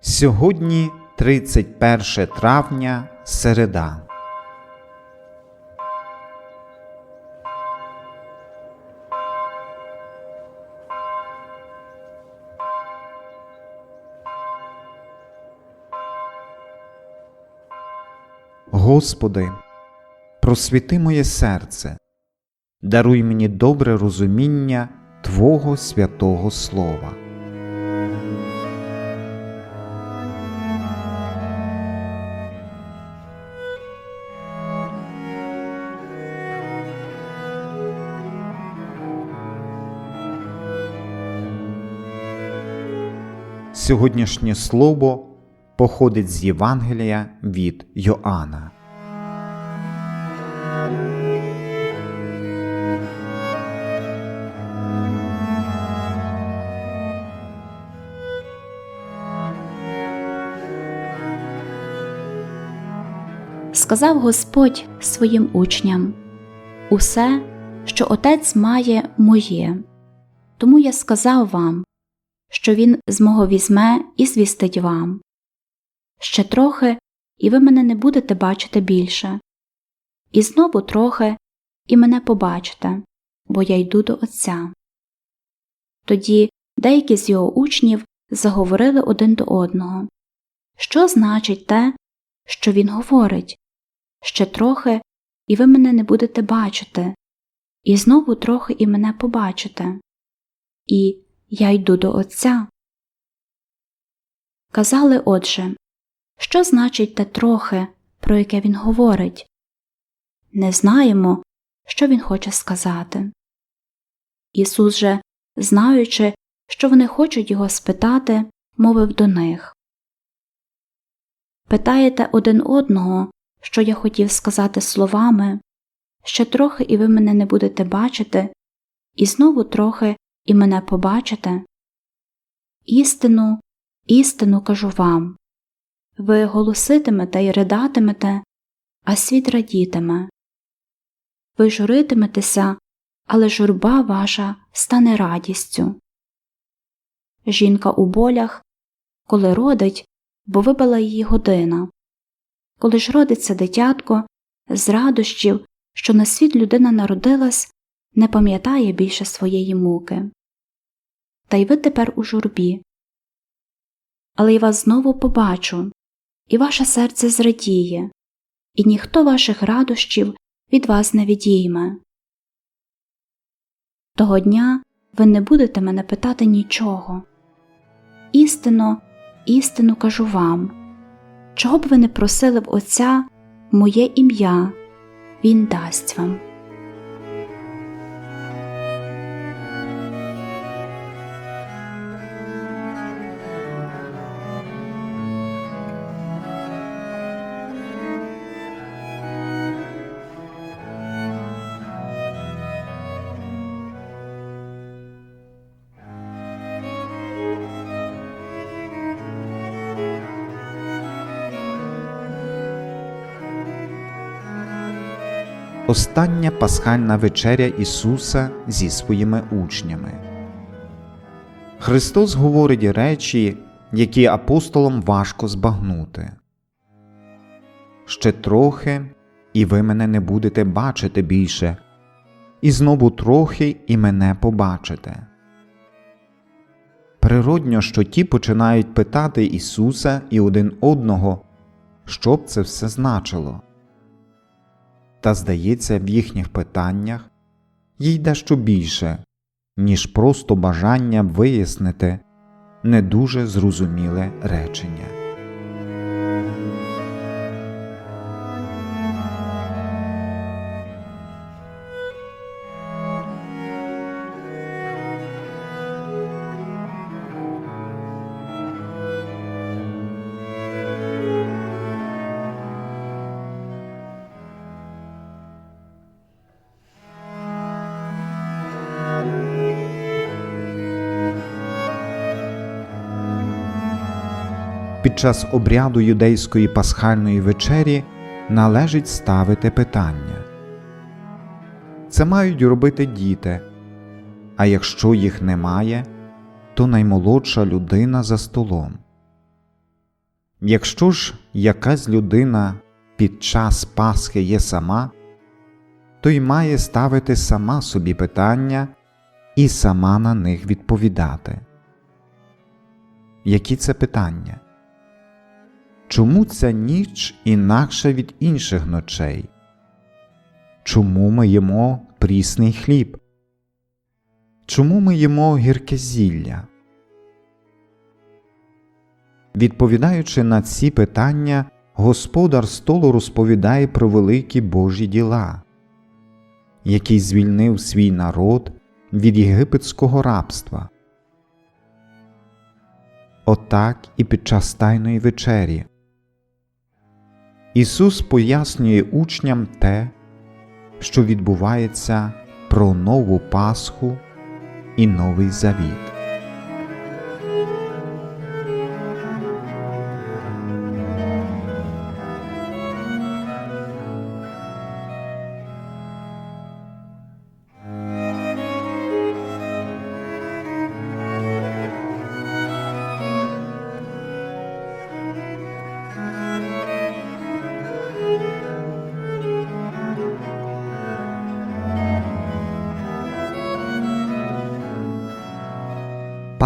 Сьогодні 31 травня, середа. Господи, просвіти моє серце, даруй мені добре розуміння Твого святого Слова. Сьогоднішнє слово походить з Євангелія від Йоанна. Сказав Господь своїм учням Усе, що Отець має, моє. Тому я сказав вам, що Він з мого візьме і звістить вам. Ще трохи, і ви мене не будете бачити більше. І знову трохи, і мене побачите, бо я йду до Отця. Тоді деякі з його учнів заговорили один до одного Що значить те, що він говорить? Ще трохи, і ви мене не будете бачити, і знову трохи і мене побачите. І я йду до Отця. Казали, отже, що значить те трохи, про яке він говорить? Не знаємо, що він хоче сказати. Ісус же, знаючи, що вони хочуть його спитати, мовив до них Питаєте один одного, що я хотів сказати словами, ще трохи і ви мене не будете бачити, і знову трохи і мене побачите. Істину, істину кажу вам ви голоситимете і ридатимете, а світ радітиме. Ви журитиметеся, але журба ваша стане радістю. Жінка у болях, коли родить, бо вибила її година. Коли ж родиться дитятко, з радощів, що на світ людина народилась, не пам'ятає більше своєї муки. Та й ви тепер у журбі. Але я вас знову побачу, і ваше серце зрадіє, і ніхто ваших радощів від вас не відійме. Того дня ви не будете мене питати нічого. Істинно, істину кажу вам чого б ви не просили в Отця моє ім'я, Він дасть вам. Остання пасхальна вечеря Ісуса зі своїми учнями. Христос говорить речі, які апостолам важко збагнути. Ще трохи, і ви мене не будете бачити більше, і знову трохи і мене побачите. Природньо, що ті починають питати Ісуса і один одного, що б це все значило. Та, здається, в їхніх питаннях їй дещо більше, ніж просто бажання вияснити не дуже зрозуміле речення. Під час обряду юдейської пасхальної вечері належить ставити питання. Це мають робити діти, а якщо їх немає, то наймолодша людина за столом. Якщо ж якась людина під час Пасхи є сама, то й має ставити сама собі питання і сама на них відповідати. Які це питання? Чому ця ніч інакша від інших ночей? Чому ми їмо прісний хліб? Чому ми їмо гірке зілля? Відповідаючи на ці питання, господар столу розповідає про великі Божі діла, який звільнив свій народ від єгипетського рабства. Отак і під час Тайної вечері. Ісус пояснює учням те, що відбувається про нову Пасху і Новий Завіт.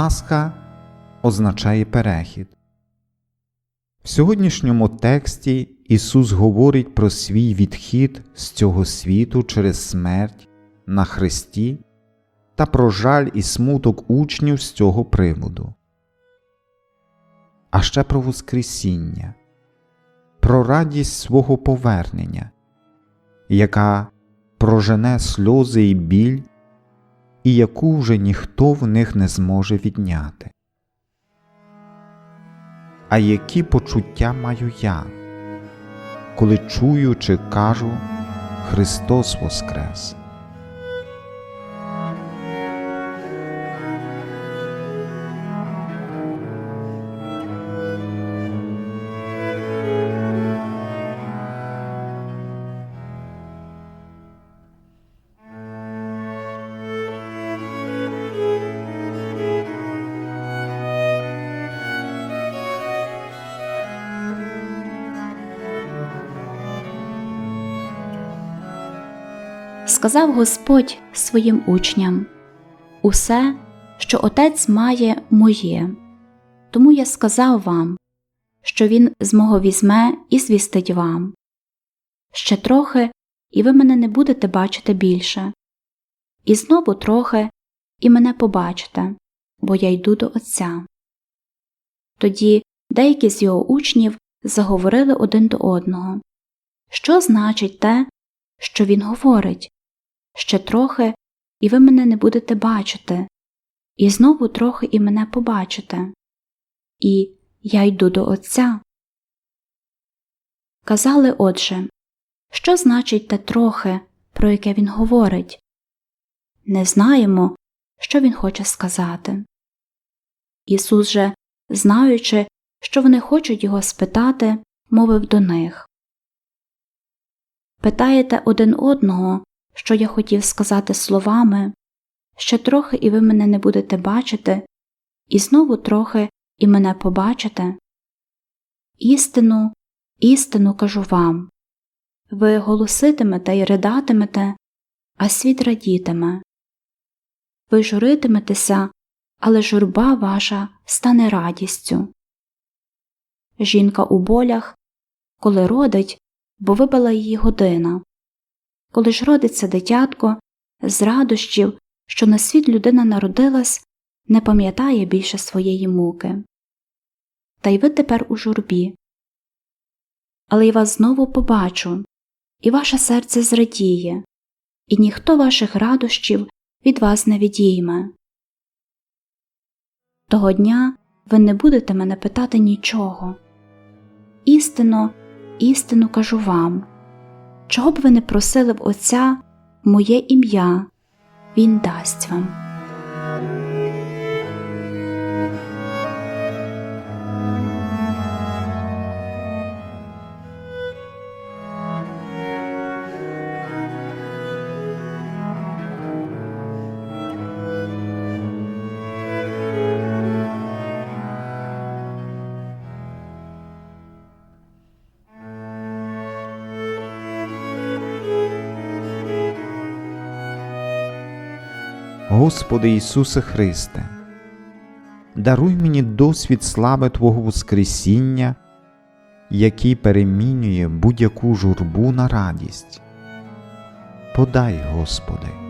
Пасха означає перехід. В сьогоднішньому тексті Ісус говорить про свій відхід з цього світу через смерть на Христі та про жаль і смуток учнів з цього приводу, а ще про Воскресіння, про радість свого повернення, яка прожене сльози і біль і яку вже ніхто в них не зможе відняти. А які почуття маю я, коли чую чи кажу Христос Воскрес? Сказав Господь своїм учням Усе, що Отець має, моє, тому я сказав вам, що Він з мого візьме і звістить вам. Ще трохи, і ви мене не будете бачити більше, і знову трохи, і мене побачите, бо я йду до Отця. Тоді деякі з його учнів заговорили один до одного Що значить те, що він говорить? Ще трохи, і ви мене не будете бачити, і знову трохи і мене побачите, і я йду до Отця. Казали отже, що значить те трохи, про яке він говорить? Не знаємо, що він хоче сказати. Ісус же, знаючи, що вони хочуть його спитати, мовив до них Питаєте один одного, що я хотів сказати словами, ще трохи і ви мене не будете бачити, і знову трохи і мене побачите. Істину, істину кажу вам ви голоситимете і ридатимете, а світ радітиме. Ви журитиметеся, але журба ваша стане радістю. Жінка у болях, коли родить, бо вибила її година. Коли ж родиться дитятко, з радощів, що на світ людина народилась, не пам'ятає більше своєї муки. Та й ви тепер у журбі. Але й вас знову побачу, і ваше серце зрадіє, і ніхто ваших радощів від вас не відійме. Того дня ви не будете мене питати нічого. Істинно, істину кажу вам чого б ви не просили в Отця моє ім'я, Він дасть вам. Господи Ісусе Христе, даруй мені досвід слави Твого Воскресіння, який перемінює будь-яку журбу на радість. Подай, Господи.